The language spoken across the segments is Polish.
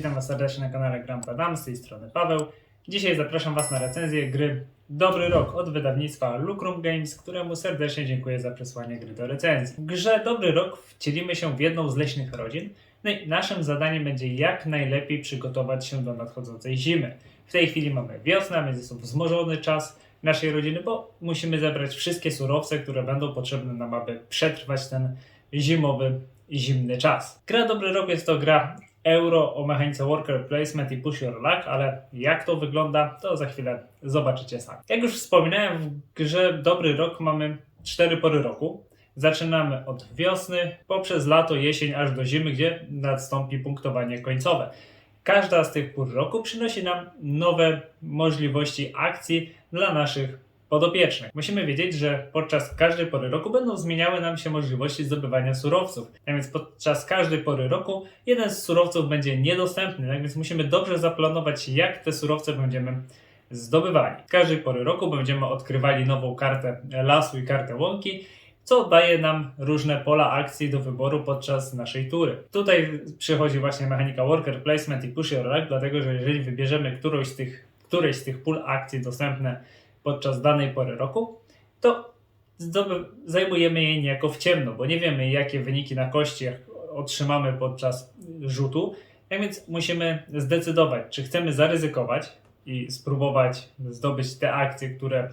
Witam Was serdecznie na kanale Grandpa Dam, z tej strony Paweł. Dzisiaj zapraszam Was na recenzję gry Dobry Rok od wydawnictwa Lucrum Games, któremu serdecznie dziękuję za przesłanie gry do recenzji. W grze Dobry Rok wcielimy się w jedną z leśnych rodzin, no i naszym zadaniem będzie jak najlepiej przygotować się do nadchodzącej zimy. W tej chwili mamy wiosnę, więc jest to wzmożony czas naszej rodziny, bo musimy zebrać wszystkie surowce, które będą potrzebne nam, aby przetrwać ten zimowy, zimny czas. Gra Dobry Rok jest to gra euro o mechanice worker placement i push your luck, ale jak to wygląda, to za chwilę zobaczycie sami. Jak już wspominałem, w grze Dobry Rok mamy cztery pory roku. Zaczynamy od wiosny, poprzez lato, jesień, aż do zimy, gdzie nastąpi punktowanie końcowe. Każda z tych pór roku przynosi nam nowe możliwości akcji dla naszych podopiecznych. Musimy wiedzieć, że podczas każdej pory roku będą zmieniały nam się możliwości zdobywania surowców. A więc podczas każdej pory roku jeden z surowców będzie niedostępny, tak więc musimy dobrze zaplanować, jak te surowce będziemy zdobywali. Z każdej pory roku będziemy odkrywali nową kartę lasu i kartę łąki, co daje nam różne pola akcji do wyboru podczas naszej tury. Tutaj przychodzi właśnie mechanika worker placement i push your luck, dlatego że jeżeli wybierzemy którąś z tych, któreś z tych pól akcji dostępne podczas danej pory roku, to zajmujemy je niejako w ciemno, bo nie wiemy, jakie wyniki na kościach otrzymamy podczas rzutu. Tak więc musimy zdecydować, czy chcemy zaryzykować i spróbować zdobyć te akcje, które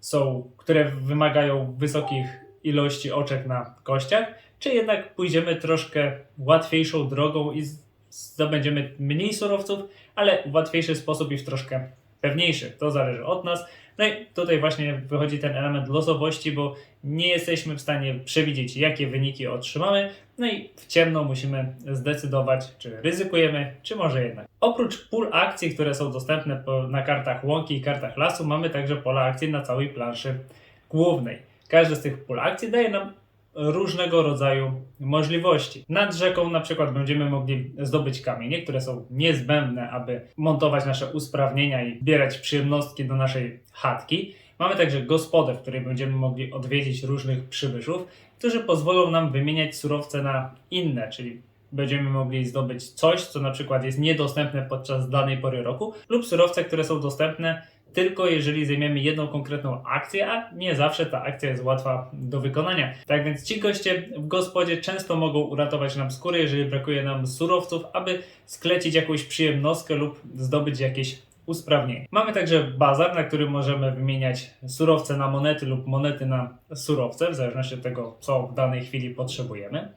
są, które wymagają wysokich ilości oczek na kościach, czy jednak pójdziemy troszkę łatwiejszą drogą i zdobędziemy mniej surowców, ale w łatwiejszy sposób i w troszkę pewniejszy. To zależy od nas. No i tutaj właśnie wychodzi ten element losowości, bo nie jesteśmy w stanie przewidzieć, jakie wyniki otrzymamy. No i w ciemno musimy zdecydować, czy ryzykujemy, czy może jednak. Oprócz pól akcji, które są dostępne na kartach łąki i kartach lasu, mamy także pola akcji na całej planszy głównej. Każdy z tych pól akcji daje nam różnego rodzaju możliwości. Nad rzeką na przykład będziemy mogli zdobyć kamienie, które są niezbędne, aby montować nasze usprawnienia i zbierać przyjemnostki do naszej chatki. Mamy także gospodę, w której będziemy mogli odwiedzić różnych przybyszów, którzy pozwolą nam wymieniać surowce na inne, czyli będziemy mogli zdobyć coś, co na przykład jest niedostępne podczas danej pory roku, lub surowce, które są dostępne tylko jeżeli zajmiemy jedną konkretną akcję, a nie zawsze ta akcja jest łatwa do wykonania. Tak więc ci goście w gospodzie często mogą uratować nam skórę, jeżeli brakuje nam surowców, aby sklecić jakąś przyjemnostkę lub zdobyć jakieś usprawnienie. Mamy także bazar, na którym możemy wymieniać surowce na monety lub monety na surowce, w zależności od tego, co w danej chwili potrzebujemy.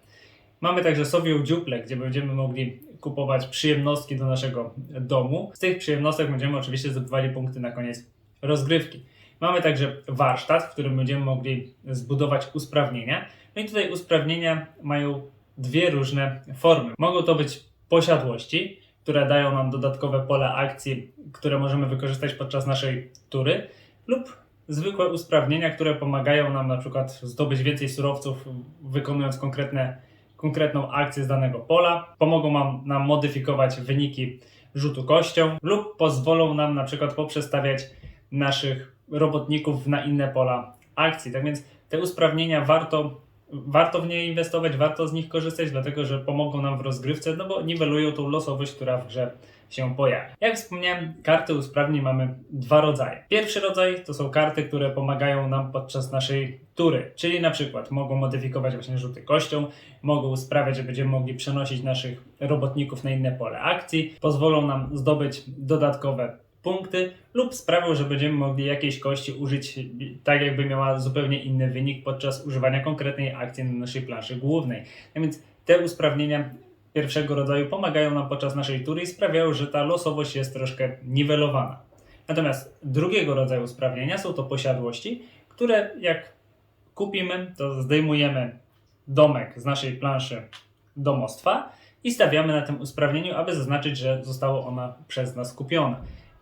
Mamy także sowią dziuplę, gdzie będziemy mogli kupować przyjemnostki do naszego domu. Z tych przyjemnostek będziemy oczywiście zdobywali punkty na koniec rozgrywki. Mamy także warsztat, w którym będziemy mogli zbudować usprawnienia. No i tutaj usprawnienia mają dwie różne formy. Mogą to być posiadłości, które dają nam dodatkowe pole akcji, które możemy wykorzystać podczas naszej tury, lub zwykłe usprawnienia, które pomagają nam na przykład zdobyć więcej surowców, wykonując konkretne, konkretną akcję z danego pola, pomogą nam, modyfikować wyniki rzutu kością lub pozwolą nam na przykład poprzestawiać naszych robotników na inne pola akcji. Tak więc te usprawnienia warto, warto w nie inwestować, warto z nich korzystać, dlatego że pomogą nam w rozgrywce, no bo niwelują tą losowość, która w grze się pojawia. Jak wspomniałem, karty usprawnień mamy dwa rodzaje. Pierwszy rodzaj to są karty, które pomagają nam podczas naszej tury, czyli na przykład mogą modyfikować właśnie rzuty kością, mogą sprawiać, że będziemy mogli przenosić naszych robotników na inne pole akcji, pozwolą nam zdobyć dodatkowe punkty lub sprawią, że będziemy mogli jakiejś kości użyć tak, jakby miała zupełnie inny wynik podczas używania konkretnej akcji na naszej planszy głównej. A więc te usprawnienia pierwszego rodzaju pomagają nam podczas naszej tury i sprawiają, że ta losowość jest troszkę niwelowana. Natomiast drugiego rodzaju usprawnienia są to posiadłości, które jak kupimy, to zdejmujemy domek z naszej planszy domostwa i stawiamy na tym usprawnieniu, aby zaznaczyć, że zostało ona przez nas kupione.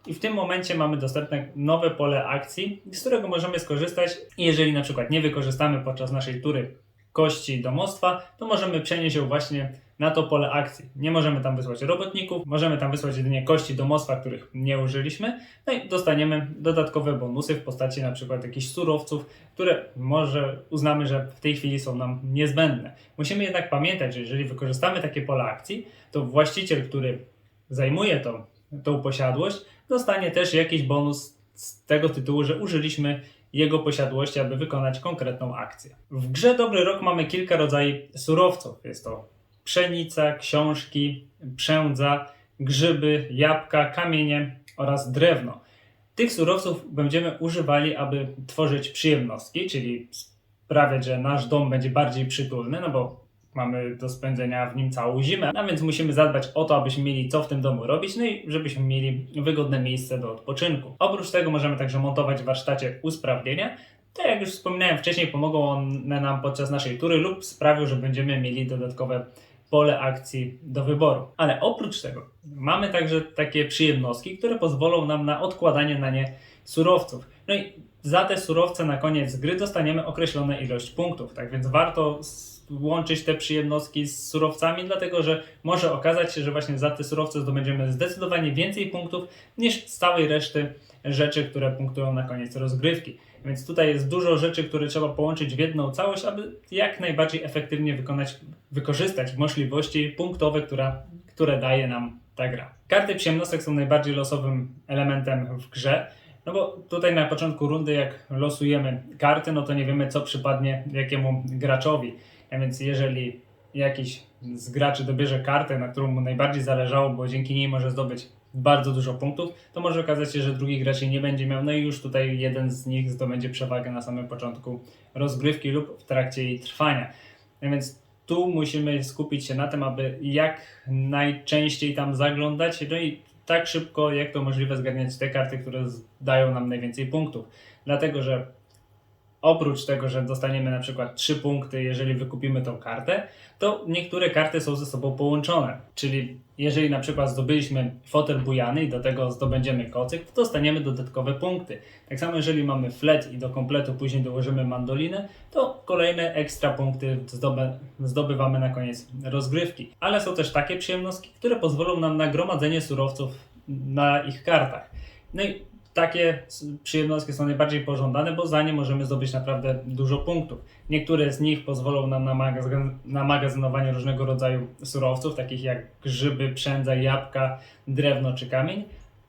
I w tym momencie mamy dostępne nowe pole akcji, z którego możemy skorzystać. Jeżeli na przykład nie wykorzystamy podczas naszej tury kości domostwa, to możemy przenieść ją właśnie na to pole akcji. Nie możemy tam wysłać robotników, możemy tam wysłać jedynie kości domostwa, których nie użyliśmy, no i dostaniemy dodatkowe bonusy w postaci na przykład jakichś surowców, które może uznamy, że w tej chwili są nam niezbędne. Musimy jednak pamiętać, że jeżeli wykorzystamy takie pole akcji, to właściciel, który zajmuje tą, tą posiadłość, dostanie też jakiś bonus z tego tytułu, że użyliśmy jego posiadłości, aby wykonać konkretną akcję. W grze Dobry Rok mamy kilka rodzajów surowców. Jest to pszenica, książki, przędza, grzyby, jabłka, kamienie oraz drewno. Tych surowców będziemy używali, aby tworzyć przyjemnostki, czyli sprawiać, że nasz dom będzie bardziej przytulny, no bo mamy do spędzenia w nim całą zimę, a więc musimy zadbać o to, abyśmy mieli co w tym domu robić, no i żebyśmy mieli wygodne miejsce do odpoczynku. Oprócz tego możemy także montować w warsztacie usprawnienia, te jak już wspominałem wcześniej, pomogą one nam podczas naszej tury lub sprawią, że będziemy mieli dodatkowe pole akcji do wyboru. Ale oprócz tego mamy także takie przyjemnostki, które pozwolą nam na odkładanie na nie surowców. No i za te surowce na koniec gry dostaniemy określone ilość punktów, tak więc warto łączyć te przyjemnostki z surowcami, dlatego że może okazać się, że właśnie za te surowce zdobędziemy zdecydowanie więcej punktów niż z całej reszty rzeczy, które punktują na koniec rozgrywki. Więc tutaj jest dużo rzeczy, które trzeba połączyć w jedną całość, aby jak najbardziej efektywnie wykonać, wykorzystać możliwości punktowe, która, które daje nam ta gra. Karty przyjemnostek są najbardziej losowym elementem w grze. No bo tutaj na początku rundy, jak losujemy karty, no to nie wiemy, co przypadnie jakiemu graczowi. A więc jeżeli jakiś z graczy dobierze kartę, na którą mu najbardziej zależało, bo dzięki niej może zdobyć bardzo dużo punktów, to może okazać się, że drugi gracz jej nie będzie miał, no i już tutaj jeden z nich zdobędzie przewagę na samym początku rozgrywki lub w trakcie jej trwania. A więc tu musimy skupić się na tym, aby jak najczęściej tam zaglądać, no i tak szybko jak to możliwe zgarniać te karty, które dają nam najwięcej punktów. Dlatego, że oprócz tego, że dostaniemy na przykład 3 punkty, jeżeli wykupimy tą kartę, to niektóre karty są ze sobą połączone. Czyli jeżeli na przykład zdobyliśmy fotel bujany i do tego zdobędziemy kocyk, to dostaniemy dodatkowe punkty. Tak samo jeżeli mamy flet i do kompletu później dołożymy mandolinę, to kolejne ekstra punkty zdobywamy na koniec rozgrywki. Ale są też takie przyjemnostki, które pozwolą nam na gromadzenie surowców na ich kartach. No i takie przyjemnostki są najbardziej pożądane, bo za nie możemy zdobyć naprawdę dużo punktów. Niektóre z nich pozwolą nam na, magazyn, na magazynowanie różnego rodzaju surowców, takich jak grzyby, przędza, jabłka, drewno czy kamień,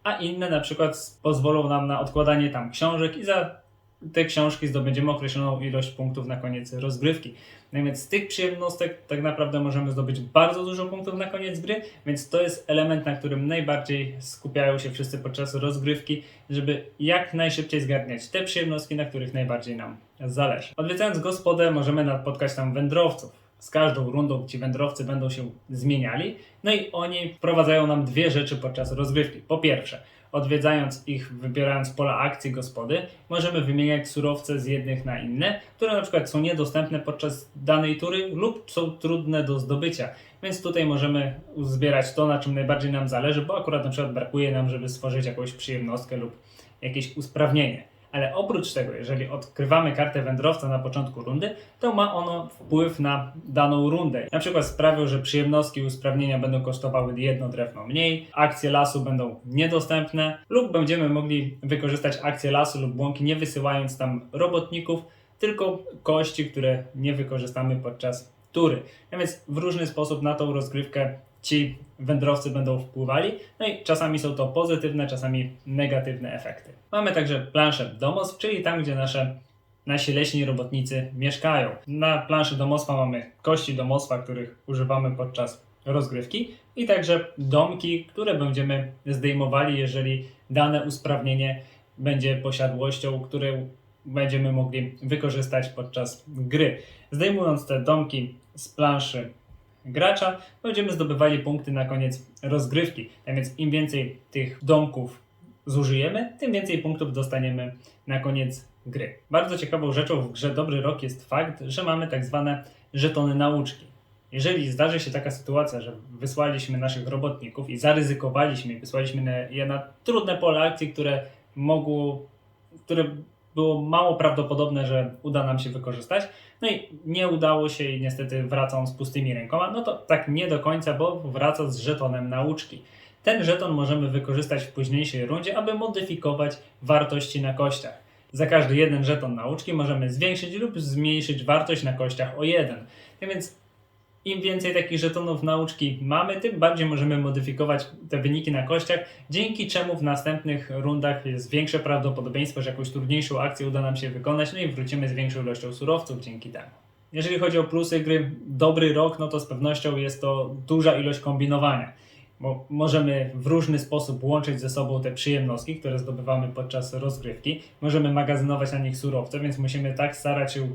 a inne na przykład pozwolą nam na odkładanie tam książek i za te książki zdobędziemy określoną ilość punktów na koniec rozgrywki. No więc z tych przyjemnostek tak naprawdę możemy zdobyć bardzo dużo punktów na koniec gry, więc to jest element, na którym najbardziej skupiają się wszyscy podczas rozgrywki, żeby jak najszybciej zgarniać te przyjemnostki, na których najbardziej nam zależy. Odwiedzając gospodę możemy napotkać tam wędrowców. Z każdą rundą ci wędrowcy będą się zmieniali, no i oni wprowadzają nam dwie rzeczy podczas rozgrywki. Po pierwsze, odwiedzając ich, wybierając pola akcji gospody, możemy wymieniać surowce z jednych na inne, które na przykład są niedostępne podczas danej tury lub są trudne do zdobycia. Więc tutaj możemy uzbierać to, na czym najbardziej nam zależy, bo akurat na przykład brakuje nam, żeby stworzyć jakąś przyjemnostkę lub jakieś usprawnienie. Ale oprócz tego, jeżeli odkrywamy kartę wędrowca na początku rundy, to ma ono wpływ na daną rundę. Na przykład sprawią, że przyjemnostki i usprawnienia będą kosztowały jedno drewno mniej, akcje lasu będą niedostępne lub będziemy mogli wykorzystać akcje lasu lub błąki nie wysyłając tam robotników, tylko kości, które nie wykorzystamy podczas tury. A więc w różny sposób na tą rozgrywkę ci wędrowcy będą wpływali. No i czasami są to pozytywne, czasami negatywne efekty. Mamy także planszę domostw, czyli tam, gdzie nasze nasi leśni robotnicy mieszkają. Na planszy domostwa mamy kości domostwa, których używamy podczas rozgrywki i także domki, które będziemy zdejmowali, jeżeli dane usprawnienie będzie posiadłością, którą będziemy mogli wykorzystać podczas gry. Zdejmując te domki z planszy gracza, będziemy zdobywali punkty na koniec rozgrywki. A więc im więcej tych domków zużyjemy, tym więcej punktów dostaniemy na koniec gry. Bardzo ciekawą rzeczą w grze Dobry Rok jest fakt, że mamy tak zwane żetony nauczki. Jeżeli zdarzy się taka sytuacja, że wysłaliśmy naszych robotników i zaryzykowaliśmy i wysłaliśmy je na trudne pole akcji, które mogło, które było mało prawdopodobne, że uda nam się wykorzystać, no i nie udało się i niestety wracam z pustymi rękoma, no to tak nie do końca, bo wraca z żetonem nauczki. Ten żeton możemy wykorzystać w późniejszej rundzie, aby modyfikować wartości na kościach. Za każdy jeden żeton nauczki możemy zwiększyć lub zmniejszyć wartość na kościach o jeden. Tak więc im więcej takich żetonów nauczki mamy, tym bardziej możemy modyfikować te wyniki na kościach, dzięki czemu w następnych rundach jest większe prawdopodobieństwo, że jakąś trudniejszą akcję uda nam się wykonać, no i wrócimy z większą ilością surowców dzięki temu. Jeżeli chodzi o plusy gry, dobry rok, no to z pewnością jest to duża ilość kombinowania, bo możemy w różny sposób łączyć ze sobą te przyjemnostki, które zdobywamy podczas rozgrywki. Możemy magazynować na nich surowce, więc musimy tak starać się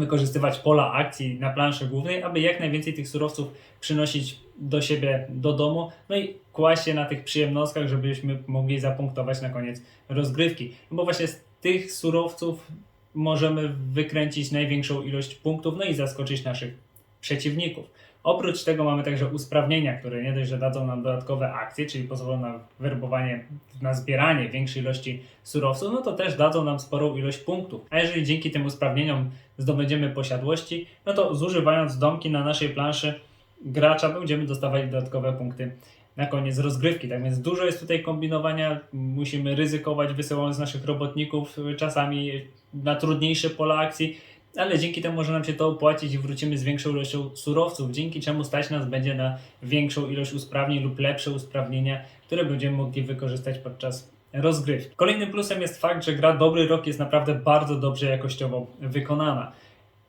wykorzystywać pola akcji na planszy głównej, aby jak najwięcej tych surowców przynosić do siebie do domu, no i kłaść je na tych przyjemnostkach, żebyśmy mogli zapunktować na koniec rozgrywki. No bo właśnie z tych surowców możemy wykręcić największą ilość punktów, no i zaskoczyć naszych przeciwników. Oprócz tego mamy także usprawnienia, które nie dość, że dadzą nam dodatkowe akcje, czyli pozwolą na werbowanie, na zbieranie większej ilości surowców, no to też dadzą nam sporą ilość punktów. A jeżeli dzięki tym usprawnieniom zdobędziemy posiadłości, no to zużywając domki na naszej planszy gracza będziemy dostawać dodatkowe punkty na koniec rozgrywki. Tak więc dużo jest tutaj kombinowania, musimy ryzykować wysyłając naszych robotników czasami na trudniejsze pola akcji, ale dzięki temu może nam się to opłacić i wrócimy z większą ilością surowców, dzięki czemu stać nas będzie na większą ilość usprawnień lub lepsze usprawnienia, które będziemy mogli wykorzystać podczas rozgrywki. Kolejnym plusem jest fakt, że gra Dobry Rok jest naprawdę bardzo dobrze jakościowo wykonana.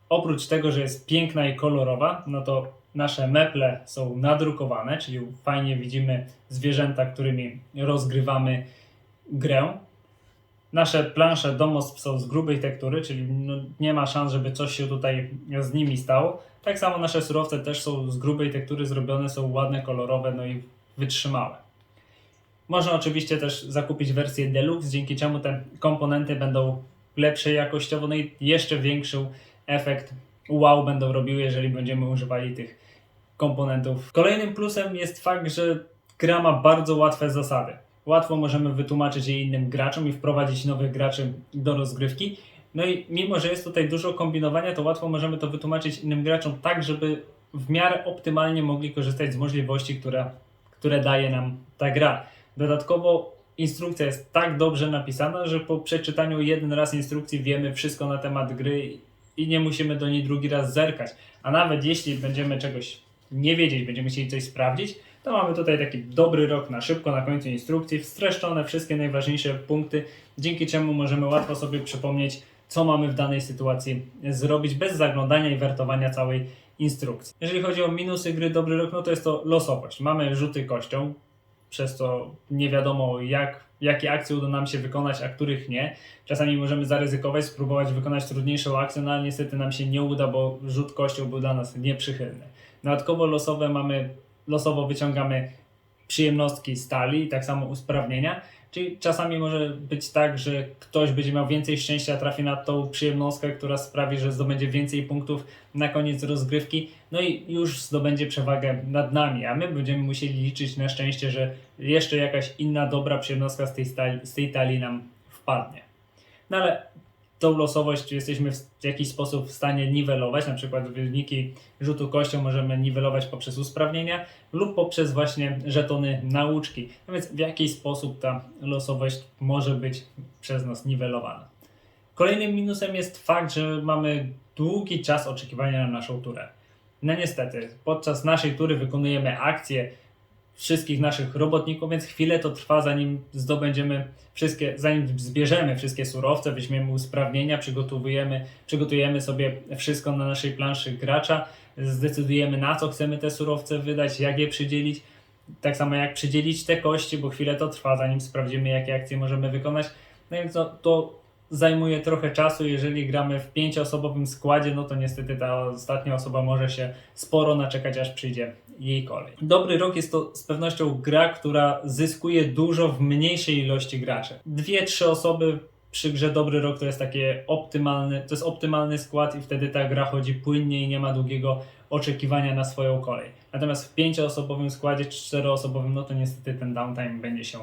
Oprócz tego, że jest piękna i kolorowa, no to nasze meple są nadrukowane, czyli fajnie widzimy zwierzęta, którymi rozgrywamy grę. Nasze plansze domostw są z grubej tektury, czyli no nie ma szans, żeby coś się tutaj z nimi stało. Tak samo nasze surowce też są z grubej tektury zrobione, są ładne, kolorowe, no i wytrzymałe. Można oczywiście też zakupić wersję Deluxe, dzięki czemu te komponenty będą lepsze jakościowo, no i jeszcze większy efekt wow będą robiły, jeżeli będziemy używali tych komponentów. Kolejnym plusem jest fakt, że gra ma bardzo łatwe zasady. Łatwo możemy wytłumaczyć je innym graczom i wprowadzić nowych graczy do rozgrywki. No i mimo, że jest tutaj dużo kombinowania, to łatwo możemy to wytłumaczyć innym graczom tak, żeby w miarę optymalnie mogli korzystać z możliwości, które, które daje nam ta gra. Dodatkowo instrukcja jest tak dobrze napisana, że po przeczytaniu jeden raz instrukcji wiemy wszystko na temat gry i nie musimy do niej drugi raz zerkać. A nawet jeśli będziemy czegoś nie wiedzieć, będziemy chcieli coś sprawdzić, to mamy tutaj taki dobry rok na szybko na końcu instrukcji, streszczone wszystkie najważniejsze punkty, dzięki czemu możemy łatwo sobie przypomnieć, co mamy w danej sytuacji zrobić bez zaglądania i wertowania całej instrukcji. Jeżeli chodzi o minusy gry Dobry Rok, no to jest to losowość. Mamy rzuty kością, przez to nie wiadomo jak, jakie akcje uda nam się wykonać, a których nie. Czasami możemy zaryzykować, spróbować wykonać trudniejszą akcję, no ale niestety nam się nie uda, bo rzut kością był dla nas nieprzychylny. Dodatkowo losowe mamy, losowo wyciągamy przyjemnostki stali, tak samo usprawnienia, czyli czasami może być tak, że ktoś będzie miał więcej szczęścia, trafi na tą przyjemnostkę, która sprawi, że zdobędzie więcej punktów na koniec rozgrywki, no i już zdobędzie przewagę nad nami, a my będziemy musieli liczyć na szczęście, że jeszcze jakaś inna dobra przyjemnostka z tej, stali, z tej talii nam wpadnie. No ale tą losowość jesteśmy w jakiś sposób w stanie niwelować, na przykład wyniki rzutu kością możemy niwelować poprzez usprawnienia lub poprzez właśnie żetony nauczki. No więc w jakiś sposób ta losowość może być przez nas niwelowana. Kolejnym minusem jest fakt, że mamy długi czas oczekiwania na naszą turę. No niestety, podczas naszej tury wykonujemy akcje wszystkich naszych robotników, więc chwilę to trwa, zanim zdobędziemy wszystkie, zanim zbierzemy wszystkie surowce, weźmiemy usprawnienia, przygotowujemy, przygotujemy sobie wszystko na naszej planszy gracza, zdecydujemy na co chcemy te surowce wydać, jak je przydzielić, tak samo jak przydzielić te kości, bo chwilę to trwa, zanim sprawdzimy, jakie akcje możemy wykonać. No więc to, to zajmuje trochę czasu. Jeżeli gramy w pięcioosobowym składzie, no to niestety ta ostatnia osoba może się sporo naczekać, aż przyjdzie jej kolej. Dobry rok jest to z pewnością gra, która zyskuje dużo w mniejszej ilości graczy. Dwie, trzy osoby przy grze Dobry Rok to jest takie optymalny, to jest optymalny skład i wtedy ta gra chodzi płynnie i nie ma długiego oczekiwania na swoją kolej. Natomiast w pięcioosobowym składzie czy czteroosobowym, no to niestety ten downtime będzie się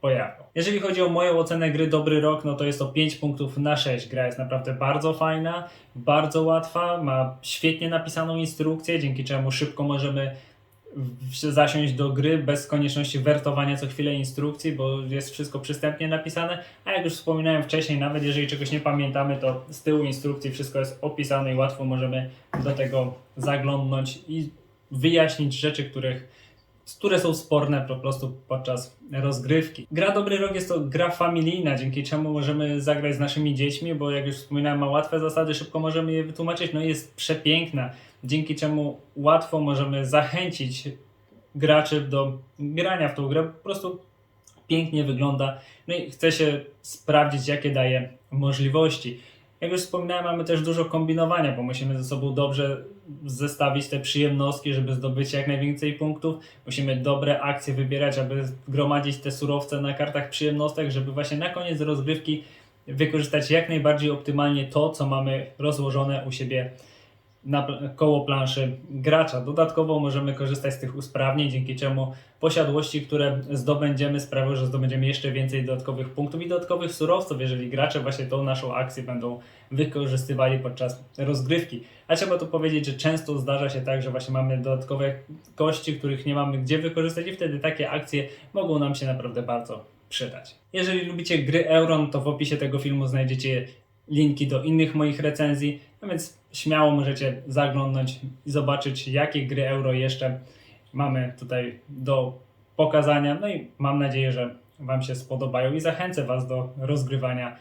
pojawił. Jeżeli chodzi o moją ocenę gry Dobry Rok, no to jest to 5 punktów na 6. Gra jest naprawdę bardzo fajna, bardzo łatwa, ma świetnie napisaną instrukcję, dzięki czemu szybko możemy zasiąść do gry bez konieczności wertowania co chwilę instrukcji, bo jest wszystko przystępnie napisane. A jak już wspominałem wcześniej, nawet jeżeli czegoś nie pamiętamy, to z tyłu instrukcji wszystko jest opisane i łatwo możemy do tego zaglądnąć i wyjaśnić rzeczy, których które są sporne po prostu podczas rozgrywki. Gra Dobry Rok jest to gra familijna, dzięki czemu możemy zagrać z naszymi dziećmi, bo jak już wspominałem, ma łatwe zasady, szybko możemy je wytłumaczyć, no i jest przepiękna, dzięki czemu łatwo możemy zachęcić graczy do grania w tą grę, po prostu pięknie wygląda, no i chce się sprawdzić, jakie daje możliwości. Jak już wspominałem, mamy też dużo kombinowania, bo musimy ze sobą dobrze zestawić te przyjemnostki, żeby zdobyć jak najwięcej punktów. Musimy dobre akcje wybierać, aby gromadzić te surowce na kartach przyjemnostek, żeby właśnie na koniec rozgrywki wykorzystać jak najbardziej optymalnie to, co mamy rozłożone u siebie na koło planszy gracza. Dodatkowo możemy korzystać z tych usprawnień, dzięki czemu posiadłości, które zdobędziemy, sprawią, że zdobędziemy jeszcze więcej dodatkowych punktów i dodatkowych surowców, jeżeli gracze właśnie tą naszą akcję będą wykorzystywali podczas rozgrywki. A trzeba tu powiedzieć, że często zdarza się tak, że właśnie mamy dodatkowe kości, których nie mamy gdzie wykorzystać i wtedy takie akcje mogą nam się naprawdę bardzo przydać. Jeżeli lubicie gry Euron, to w opisie tego filmu znajdziecie linki do innych moich recenzji, no więc śmiało możecie zaglądnąć i zobaczyć, jakie gry euro jeszcze mamy tutaj do pokazania. No i mam nadzieję, że Wam się spodobają i zachęcę Was do rozgrywania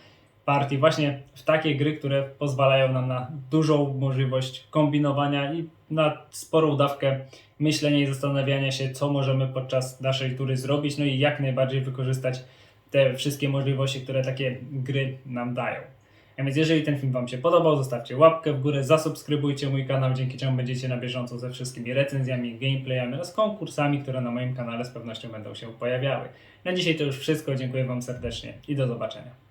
partii właśnie w takie gry, które pozwalają nam na dużą możliwość kombinowania i na sporą dawkę myślenia i zastanawiania się, co możemy podczas naszej tury zrobić, no i jak najbardziej wykorzystać te wszystkie możliwości, które takie gry nam dają. A więc jeżeli ten film Wam się podobał, zostawcie łapkę w górę, zasubskrybujcie mój kanał, dzięki czemu będziecie na bieżąco ze wszystkimi recenzjami, gameplayami oraz konkursami, które na moim kanale z pewnością będą się pojawiały. Na dzisiaj to już wszystko, dziękuję Wam serdecznie i do zobaczenia.